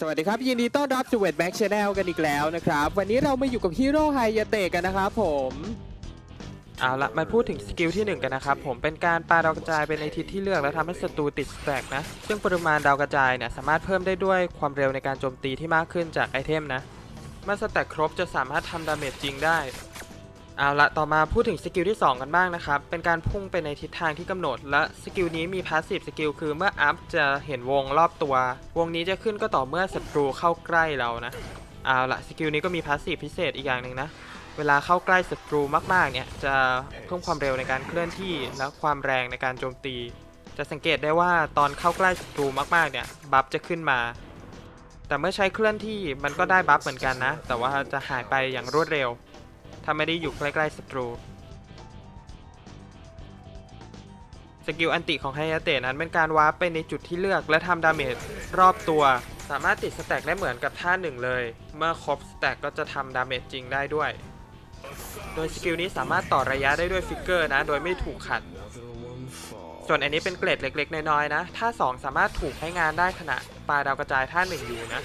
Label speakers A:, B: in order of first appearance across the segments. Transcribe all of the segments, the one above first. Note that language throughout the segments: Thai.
A: สวัสดีครับ ยินดีต้อนรับสู่เวทแบ็กชาแนลกันอีกแล้วนะครับ วันนี้เรามาอยู่กับฮีโร่ไฮยาเตะกันนะครับผม
B: เอาละมาพูดถึงสกิลที่ 1 กันนะครับ ผมเป็นการปาดาวกระจายไปในทิศที่เลือกและทำให้ศัตรูติดสแต็กนะ ซึ่งปริมาณดาวกระจายเนี่ยสามารถเพิ่มได้ด้วยความเร็วในการโจมตีที่มากขึ้นจากไอเทมนะเมื่อสแต็กครบจะสามารถทำดาเมจจริงได้ เอาละต่อมาพูดถึงสกิลที่ 2 กันบ้างนะครับ เป็นการพุ่งไปในทิศทางที่กำหนด และสกิลนี้มีพาสซีฟสกิลคือเมื่ออัพจะเห็นวงรอบตัว วงนี้จะขึ้นก็ต่อเมื่อศัตรูเข้าใกล้เรานะ เอาละสกิลนี้ก็มีพาสซีฟพิเศษอีกอย่างหนึ่งนะ เวลาเข้าใกล้ศัตรูมากๆเนี่ยจะเพิ่มความเร็วในการเคลื่อนที่และความแรงในการโจมตี จะสังเกตได้ว่าตอนเข้าใกล้ศัตรูมากๆเนี่ยบัฟจะขึ้นมา แต่เมื่อใช้เคลื่อนที่มันก็ได้บัฟเหมือนกันนะ แต่ว่าจะหายไปอย่างรวดเร็ว ถ้าไม่ได้อยู่ใกล้ๆศัตรู สกิลอันติของไฮยาเตะนั้นเป็นการวาร์ปไปในจุดที่เลือก และทำดาเมจรอบตัว สามารถติดสแต็กได้เหมือนกับท่าหนึ่งเลย เมื่อครบสแต็กก็จะทำดาเมจจริงได้ด้วย โดยสกิลนี้สามารถต่อระยะได้ด้วยฟิกเกอร์นะ โดยไม่ถูกขัด ส่วนอันนี้เป็นเกรดเล็กๆ น้อยๆนะ ท่า 2 สามารถถูกให้งานได้ขณะปาดาวกระจายท่า1อยู่นะ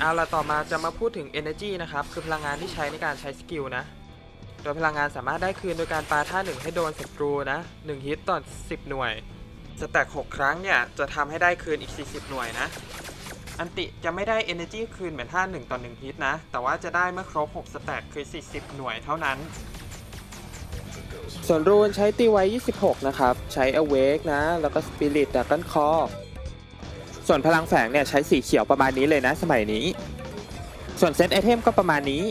B: เอาละต่อมาจะมาพูดถึง Energy นะครับ คือพลังงานที่ใช้ในการใช้สกิลนะ โดยพลังงานสามารถได้คืนโดยการปาท่า1ให้โดนศัตรูนะ1ฮิตต่อ 10 หน่วยสแต็ก6 ครั้งเนี่ย จะทำให้ได้คืนอีก 40 หน่วยนะ อันติจะไม่ได้ Energy คืนเหมือนท่า1ต่อ1ฮิตนะ แต่ว่าจะได้เมื่อครบ 6 สแต็กคือ 40 หน่วยเท่านั้น
A: ส่วนรูนใช้ตีไว้ 26 นะครับ ใช้ Awake นะ แล้วก็ Spirit Dragon Core ส่วนพลังแฝงเนี่ยใช้สีเขียวประมาณนี้เลยนะสมัยนี้ ส่วนเซตไอเทมก็ประมาณนี้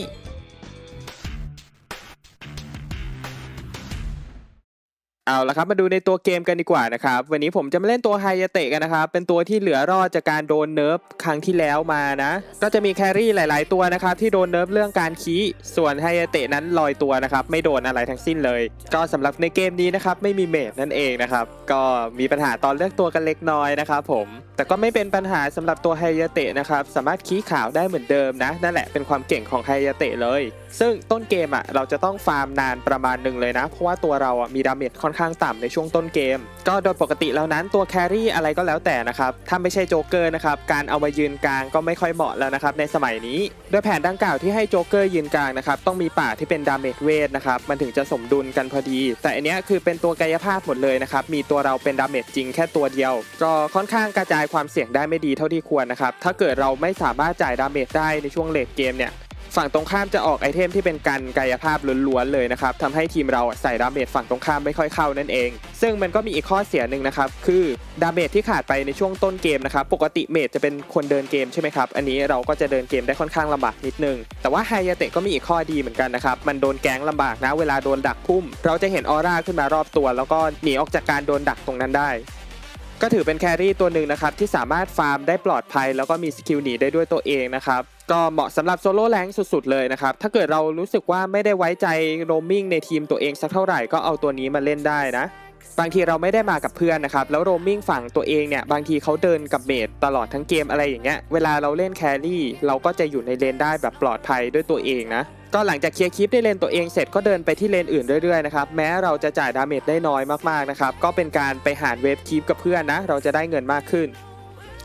A: เอาละครับมาดูในตัวเกมกันดีกว่านะครับ วันนี้ผมจะมาเล่นตัวไฮยาเตะกันนะครับ เป็นตัวที่เหลือรอดจากการโดนเนิร์ฟครั้งที่แล้วมานะ ก็จะมีแครี่หลาย ๆ ตัวนะครับที่โดนเนิร์ฟเรื่องการคีส่วนไฮยาเตะนั้นลอยตัวนะครับไม่โดนอะไรทั้งสิ้นเลย ก็สำหรับในเกมนี้นะครับไม่มีเมจนั่นเองนะครับ ก็มีปัญหาตอนเลือกตัวกันเล็กน้อยนะครับผมแต่ก็ไม่เป็นปัญหาสำหรับตัวไฮยาเตะนะครับสามารถคีขาวได้เหมือนเดิมนะนั่นแหละเป็นความเก่งของไฮยาเตะเลย ซึ่งต้นเกมอะเราจะต้องฟาร์มนานประมาณหนึ่งเลยนะ เพราะว่าตัวเราอะมีดาเมจค่อนข้างต่ำในช่วงต้นเกม ก็โดยปกติแล้วนั้นตัวแครี่อะไรก็แล้วแต่นะครับ ถ้าไม่ใช่โจ๊กเกอร์นะครับการเอามายืนกลางก็ไม่ค่อยเหมาะแล้วนะครับในสมัยนี้ โดยแผนดังกล่าวที่ให้โจ๊กเกอร์ยืนกลางนะครับต้องมีป่าที่เป็นดาเมจเวทนะครับมันถึงจะสมดุลกันพอดี แต่อันเนี้ยคือเป็นตัวกายภาพหมดเลยนะครับมีตัวเราเป็นดาเมจจริงแค่ตัวเดียว ก็ค่อนข้างกระจายความเสี่ยงได้ไม่ดีเท่าที่ควรนะครับถ้าเกิดเราไม่สามารถจ่ายดาเมจได้ในช่วงเลทเกมเนี่ย ฝั่งตรงข้ามจะออกไอเทมที่เป็นกันกายภาพล้วนๆเลยนะครับทำให้ทีมเราใส่ดาเมจฝั่งตรงข้ามไม่ค่อยเข้านั่นเอง ซึ่งมันก็มีอีกข้อเสียหนึ่งนะครับคือดาเมจที่ขาดไปในช่วงต้นเกมนะครับปกติเมจจะเป็นคนเดินเกมใช่ไหมครับอันนี้เราก็จะเดินเกมได้ค่อนข้างลำบากนิดนึง แต่ว่าไฮยาเตะก็มีอีกข้อดีเหมือนกันนะครับมันโดนแก๊งลำบากนะเวลาโดนดักพุ่ม เราจะเห็นออร่าขึ้นมารอบตัว แล้วก็หนีออกจากการโดนดักตรงนั้นได้ก็ถือเป็นแครี่ตัวหนึ่งนะครับที่สามารถฟาร์มได้ปลอดภัย แล้วก็มีสกิลหนีได้ด้วยตัวเองนะครับ ก็เหมาะสำหรับโซโล่แรงสุดๆเลยนะครับ ถ้าเกิดเรารู้สึกว่าไม่ได้ไว้ใจโรมมิ่งในทีมตัวเองสักเท่าไหร่ก็เอาตัวนี้มาเล่นได้นะ บางทีเราไม่ได้มากับเพื่อนนะครับ แล้วโรมมิ่งฝั่งตัวเองเนี่ย บางทีเขาเดินกับเมดตลอดทั้งเกมอะไรอย่างเงี้ย เวลาเราเล่นแครี่เราก็จะอยู่ในเลนได้แบบปลอดภัยด้วยตัวเองนะ ก็หลังจากเคลียร์คลิปได้เลนตัวเองเสร็จก็เดินไปที่เลนอื่นเรื่อยๆนะครับ แม้เราจะจ่ายดาเมจได้น้อยมากๆนะครับ ก็เป็นการไปหารเวฟคลิปกับเพื่อนนะ เราจะได้เงินมากขึ้น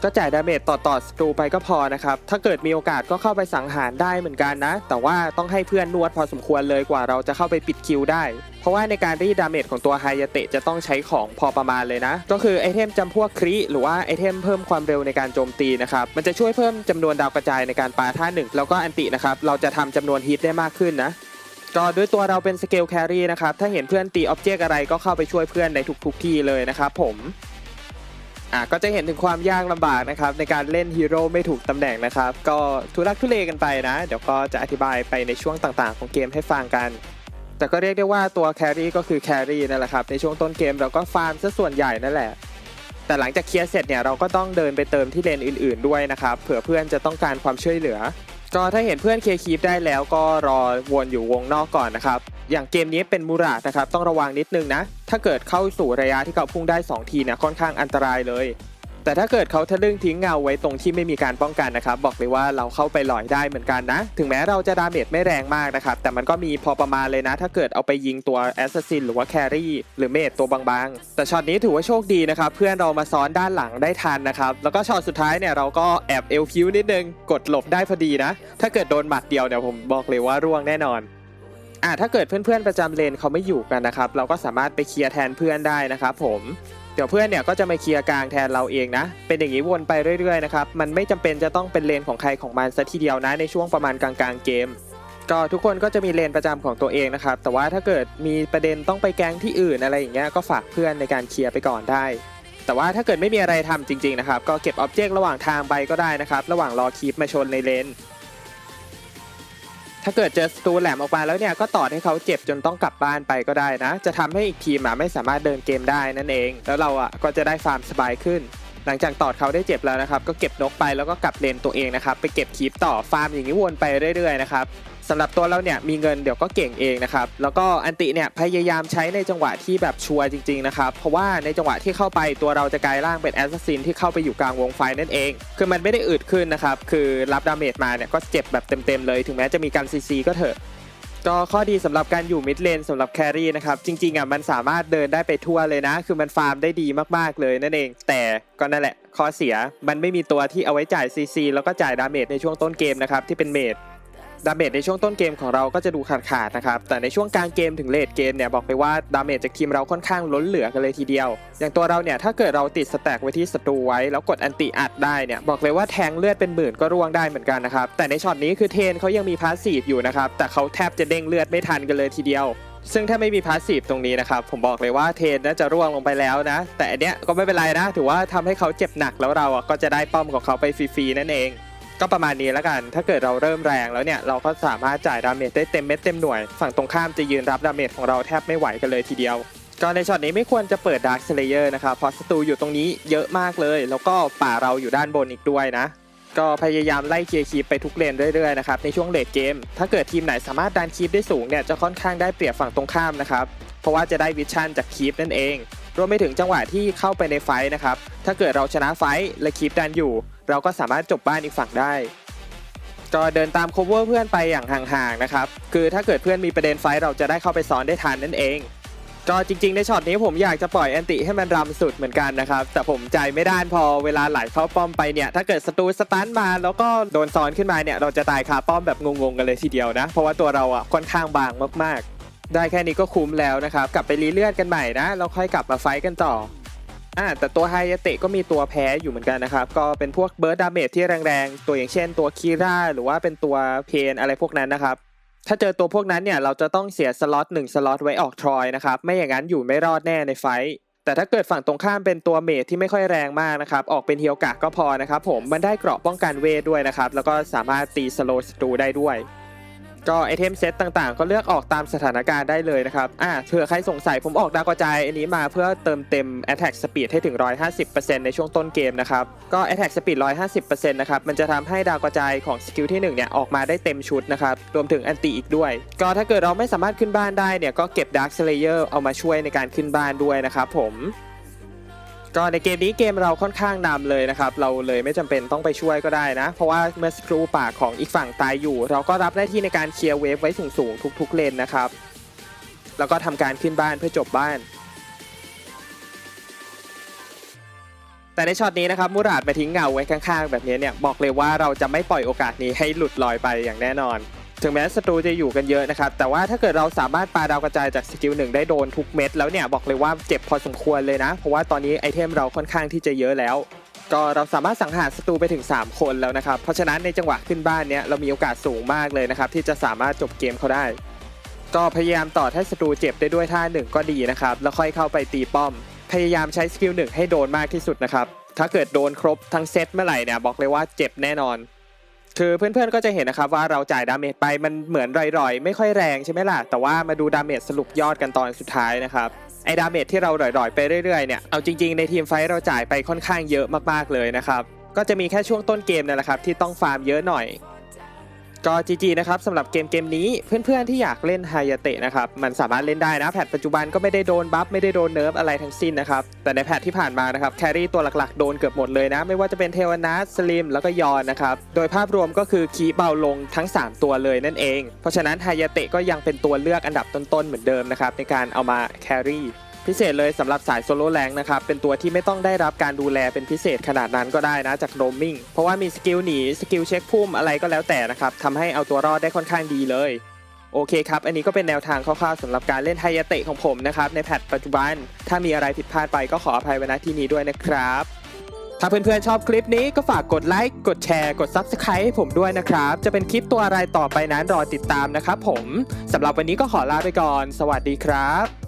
A: ก็จ่ายดาเมจต่อต่อศัตรูไปก็พอนะครับ ถ้าเกิดมีโอกาสก็เข้าไปสังหารได้เหมือนกันนะ แต่ว่าต้องให้เพื่อนนวดพอสมควรเลยกว่าเราจะเข้าไปปิดคิวได้ เพราะว่าในการรีดดาเมจของตัวไฮยาเตะจะต้องใช้ของพอประมาณเลยนะ ก็คือไอเทมจำพวกคริหรือว่าไอเทมเพิ่มความเร็วในการโจมตีนะครับ มันจะช่วยเพิ่มจำนวนดาวกระจายในการปาท่าหนึ่งแล้วก็อันตินะครับ เราจะทำจำนวนฮิตได้มากขึ้นนะก็ด้วยตัวเราเป็นสเกลแครี่นะครับ ถ้าเห็นเพื่อนตีออบเจกต์อะไรก็เข้าไปช่วยเพื่อนในทุกๆที่เลยนะครับผม อะก็จะเห็นถึงความยากลำบากนะครับในการเล่นฮีโร่ไม่ถูกตำแหน่งนะครับ ก็ทุลักทุเลกันไปนะ เดี๋ยวก็จะอธิบายไปในช่วงต่างๆ ของเกมให้ฟังกัน แต่ก็เรียกได้ว่าตัวแครี่ก็คือแครี่นั่นแหละครับ ในช่วงต้นเกมเราก็ฟาร์มซะส่วนใหญ่นั่นแหละ แต่หลังจากเคลียร์เสร็จเนี่ยเราก็ต้องเดินไปเติมที่เลนอื่น ๆด้วยนะครับเผื่อเพื่อนจะต้องการความช่วยเหลือ ก็ถ้าเห็นเพื่อนเคลียร์คีปได้แล้วก็รอวนอยู่วงนอกก่อนนะครับอย่างเกมนี้เป็นมูราดนะครับต้องระวังนิดนึงนะ ถ้าเกิดเข้าสู่ระยะที่เขาพุ่งได้ 2 ทีนี่ยค่อนข้างอันตรายเลย แต่ถ้าเกิดเขาทะลึ่งทิ้งเงาไว้ตรงที่ไม่มีการป้องกันนะครับ บอกเลยว่าเราเข้าไปหลอยได้เหมือนกันนะ ถึงแม้เราจะดาเมจไม่แรงมากนะครับ แต่มันก็มีพอประมาณเลยนะ ถ้าเกิดเอาไปยิงตัวแอสซัสซินหรือว่าแครี่หรือเมจตัวบางๆ แต่ช็อตนี้ถือว่าโชคดีนะครับ เพื่อนเรามาซ้อนด้านหลังได้ทันนะครับ แล้วก็ช็อตสุดท้ายเนี่ยเราก็แอบเอลคิวนิดนึง กดหลบได้พอดีนะ ถ้าเกิดโดนหมัดเดียวเนี่ยผมบอกเลยว่าร่วงแน่นอน อ่าถ้าเกิดเพื่อนๆประจำเลนเขาไม่อยู่กันนะครับ เราก็สามารถไปเคลียร์แทนเพื่อนได้นะครับผมเดี๋ยวเพื่อนเนี่ยก็จะมาเคลียร์กลางแทนเราเองนะ เป็นอย่างนี้วนไปเรื่อยๆนะครับ มันไม่จำเป็นจะต้องเป็นเลนของใครของมันซะทีเดียวนะในช่วงประมาณกลางๆเกม ก็ทุกคนก็จะมีเลนประจำของตัวเองนะครับ แต่ว่าถ้าเกิดมีประเด็นต้องไปแกงที่อื่นอะไรอย่างเงี้ย ก็ฝากเพื่อนในการเคลียร์ไปก่อนได้ แต่ว่าถ้าเกิดไม่มีอะไรทำจริงๆนะครับ ก็เก็บออบเจกต์ระหว่างทางไปก็ได้นะครับ ระหว่างรอคีปมาชนในเลน ถ้าเกิดเจอสตูแหลมออกมาแล้วเนี่ยก็ต่อให้เขาเจ็บจนต้องกลับบ้านไปก็ได้นะ จะทำให้อีกทีมอะไม่สามารถเดินเกมได้นั่นเอง แล้วเราอะก็จะได้ฟาร์มสบายขึ้น หลังจากตอดเขาได้เจ็บแล้วนะครับ ก็เก็บนกไปแล้วก็กลับเลนตัวเองนะครับ ไปเก็บคีปต่อฟาร์มอย่างนี้วนไปเรื่อยๆนะครับ สำหรับตัวเราเนี่ยมีเงินเดี๋ยวก็เก่งเองนะครับ แล้วก็อันติเนี่ยพยายามใช้ในจังหวะที่แบบชัวร์จริงๆนะครับ เพราะว่าในจังหวะที่เข้าไปตัวเราจะกลายร่างเป็นแอสซัสซินที่เข้าไปอยู่กลางวงไฟนั่นเอง คือมันไม่ได้อึดขึ้นนะครับ คือรับดาเมจมาเนี่ยก็เจ็บแบบเต็มๆเลย ถึงแม้จะมีการซีซีก็เถอะก็ข้อดีสำหรับการอยู่มิดเลนสำหรับแครี่นะครับ จริงๆอะมันสามารถเดินได้ไปทั่วเลยนะ คือมันฟาร์มได้ดีมากๆเลยนั่นเอง แต่ก็นั่นแหละข้อเสียมันไม่มีตัวที่เอาไว้จ่ายซีซีแล้วก็จ่ายดาเมจในช่วงต้นเกมนะครับที่เป็นเมจ ดาเมจในช่วงต้นเกมของเราก็จะดูขาดขาดๆนะครับ แต่ในช่วงกลางเกมถึงเลดเกมเนี่ยบอกไปว่าดาเมจจากทีมเราค่อนข้างล้นเหลือกันเลยทีเดียว อย่างตัวเราเนี่ยถ้าเกิดเราติดสแต็กไว้ที่ศัตรูไว้ แล้วกดอันติอัดได้เนี่ยบอกเลยว่าแทงเลือดเป็นหมื่นก็ร่วงได้เหมือนกันนะครับ แต่ในช็อตนี้คือเทนเขายังมีพาสซีฟอยู่นะครับ แต่เขาแทบจะเด้งเลือดไม่ทันกันเลยทีเดียวซึ่งถ้าไม่มีพาสซีฟตรงนี้นะครับ ผมบอกเลยว่าเทนน่าจะร่วงลงไปแล้วนะ แต่อันเนี้ยก็ไม่เป็นไรนะ ถือว่าทำให้เขาเจ็บหนักแล้วเราอะก็จะได้ป้อมของเขาไปฟรีๆนั่นเอง ก็ประมาณนี้แล้วกัน ถ้าเกิดเราเริ่มแรงแล้วเนี่ยเราก็สามารถจ่ายดาเมจได้เต็มเม็ดเต็มหน่วย ฝั่งตรงข้ามจะยืนรับดาเมจของเราแทบไม่ไหวกันเลยทีเดียวก็ในช็อตนี้ไม่ควรจะเปิดดาร์คเลเยอร์นะครับเพราะศัตรูอยู่ตรงนี้เยอะมากเลย แล้วก็ป่าเราอยู่ด้านบนอีกด้วยนะ ก็พยายามไล่เคลียร์คีไปทุกเลนเรื่อยๆนะครับในช่วงเลดเกม ถ้าเกิดทีมไหนสามารถดันคีปได้สูงเนี่ยจะค่อนข้างได้เปรียบฝั่งตรงข้ามนะครับเพราะว่าจะได้วิชั่นจากคีปนั่นเอง รวมไปถึงจังหวะที่เข้าไปในไฟท์นะครับ ถ้าเกิดเราชนะไฟท์และคีปดันอยู่ เราก็สามารถจบบ้านอีกฝั่งได้ ก็เดินตาม cover เพื่อนไปอย่างห่างๆนะครับ คือถ้าเกิดเพื่อนมีประเด็นไฟท์เราจะได้เข้าไปซ้อนได้ทันนั่นเอง ก็จริงๆ ในช็อตนี้ผมอยากจะปล่อยแอนติให้มันรำสุดเหมือนกันนะครับ แต่ผมใจไม่ด้านพอเวลาไหลเข้าป้อมไปเนี่ย ถ้าเกิดศัตรูสตันมาแล้วก็โดนซ้อนขึ้นมาเนี่ย เราจะตายคาป้อมแบบงงๆกันเลยทีเดียวนะ เพราะว่าตัวเราอะค่อนข้างบางมากๆ ได้แค่นี้ก็คุ้มแล้วนะครับ กลับไปรีเลือดกันใหม่นะแล้วค่อยกลับมาไฟท์กันต่ออ่าแต่ตัวไฮยาเตะก็มีตัวแพ้อยู่เหมือนกันนะครับ ก็เป็นพวกเบิร์ดดาเมจที่แรงๆ ตัวอย่างเช่นตัวคีร่าหรือว่าเป็นตัวเพนอะไรพวกนั้นนะครับ ถ้าเจอตัวพวกนั้นเนี่ยเราจะต้องเสียสล็อตหนึ่งสล็อตไว้ออกทรอยนะครับ ไม่อย่างนั้นอยู่ไม่รอดแน่ในไฟท์แต่ถ้าเกิดฝั่งตรงข้ามเป็นตัวเมจที่ไม่ค่อยแรงมากนะครับ ออกเป็นเฮียวกะก็พอนะครับผมมันได้เกราะป้องกันเวทด้วยนะครับ แล้วก็สามารถตีสโลสตูได้ด้วย ก็ไอเทมเซตต่างๆ ก็เลือกออกตามสถานการณ์ได้เลยนะครับ อ่าเผื่อใครสงสัยผมออกดาวกระจายอันนี้มาเพื่อเติมเต็ม Attack Speed ให้ถึง 150%ในช่วงต้นเกมนะครับ ก็ Attack Speed 150%นะครับ มันจะทำให้ดาวกระจายของสกิลที่ 1 เนี่ย ออกมาได้เต็มชุดนะครับ รวมถึงอันติอีกด้วย ก็ถ้าเกิดเราไม่สามารถขึ้นบ้านได้เนี่ย ก็เก็บ Dark Slayer เอามาช่วยในการขึ้นบ้านด้วยนะครับผม ก็ในเกมนี้เกมเราค่อนข้างนำเลยนะครับเราเลยไม่จำเป็นต้องไปช่วยก็ได้นะ เพราะว่าเมื่อสครูป่าของอีกฝั่งตายอยู่ เราก็รับหน้าที่ในการเคลียร์เวฟไว้สูงๆทุกๆเลนนะครับ แล้วก็ทำการขึ้นบ้านเพื่อจบบ้านแต่ในช็อตนี้นะครับมูราดมาทิ้งเงาไว้ข้างๆ แบบนี้เนี่ยบอกเลยว่าเราจะไม่ปล่อยโอกาสนี้ให้หลุดลอยไปอย่างแน่นอน ถึงแม้ศัตรูจะอยู่กันเยอะนะครับ แต่ว่าถ้าเกิดเราสามารถปาดาวกระจายจากสกิลหนึ่งได้โดนทุกเม็ดแล้วเนี่ยบอกเลยว่าเจ็บพอสมควรเลยนะ เพราะว่าตอนนี้ไอเทมเราค่อนข้างที่จะเยอะแล้ว ก็เราสามารถสังหารศัตรูไปถึง 3 คนแล้วนะครับ เพราะฉะนั้นในจังหวะขึ้นบ้านเนี้ยเรามีโอกาสสูงมากเลยนะครับที่จะสามารถจบเกมเขาได้ ก็พยายามต่อให้ศัตรูเจ็บได้ด้วยท่าหนึ่งก็ดีนะครับแล้วค่อยเข้าไปตีป้อม พยายามใช้สกิลหนึ่งให้โดนมากที่สุดนะครับถ้าเกิดโดนครบทั้งเซตเมื่อไหร่เนี่ยบอกเลยว่าเจ็บแน่นอน คือเพื่อนๆก็จะเห็นนะครับว่าเราจ่ายดาเมจไปมันเหมือนร่อยๆ ไม่ค่อยแรงใช่ไหมล่ะ แต่ว่ามาดูดาเมจสรุปยอดกันตอนสุดท้ายนะครับไอ้ดาเมจที่เราร่อยๆ ไปเรื่อยๆเนี่ยเอาจริงๆในทีมไฟเราจ่ายไปค่อนข้างเยอะมากๆเลยนะครับก็จะมีแค่ช่วงต้นเกมนั่นแหละครับที่ต้องฟาร์มเยอะหน่อย ก็ GG นะครับสำหรับเกมเกมนี้เพื่อนๆที่อยากเล่นไฮยาเตะนะครับมันสามารถเล่นได้นะแพทปัจจุบันก็ไม่ได้โดนบัฟไม่ได้โดนเนิร์ฟอะไรทั้งสิ้นนะครับแต่ในแพทที่ผ่านมานะครับแครี่ตัวหลักๆโดนเกือบหมดเลยนะ ไม่ว่าจะเป็นเทวนาสลิมแล้วก็ยอนนะครับโดยภาพรวมก็คือคีเบาลงทั้ง 3 ตัวเลยนั่นเอง เพราะฉะนั้นไฮยาเตะก็ยังเป็นตัวเลือกอันดับต้นๆเหมือนเดิมนะครับในการเอามาแครี่ พิเศษเลยสำหรับสายโซโล่แรงนะครับ เป็นตัวที่ไม่ต้องได้รับการดูแลเป็นพิเศษขนาดนั้นก็ได้นะจากโรมมิ่งเพราะว่ามีสกิลหนีสกิลเช็คพุ่มอะไรก็แล้วแต่นะครับทำให้เอาตัวรอดได้ค่อนข้างดีเลยโอเคครับ อันนี้ก็เป็นแนวทางคร่าวๆสำหรับการเล่นไฮยาเตะของผมนะครับ ในแพทปัจจุบัน ถ้ามีอะไรผิดพลาดไปก็ขออภัยไว้ณที่นี้ด้วยนะครับ ถ้าเพื่อนๆชอบคลิปนี้ก็ฝากกดไลค์กดแชร์กด Subscribe ให้ผมด้วยนะครับ จะเป็นคลิปตัวอะไรต่อไปนั้นรอติดตามนะครับผมสำหรับวันนี้ก็ขอลาไปก่อน สวัสดีครับ